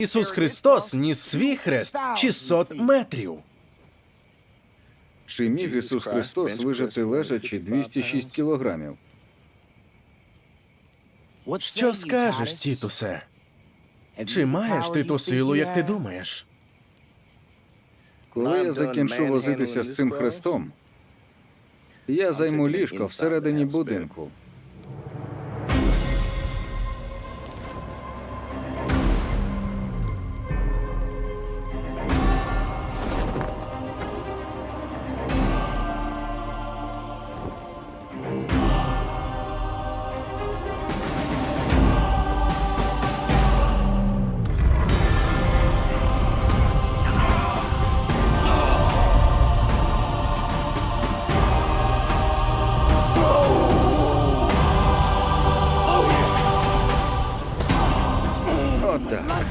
Ісус Христос ніс свій хрест 600 метрів. Чи міг Ісус Христос вижити лежачи 206 кілограмів? Що скажеш, Тітусе? Чи маєш ти ту силу, як ти думаєш? Коли я закінчу возитися з цим хрестом, я займу ліжко всередині будинку. った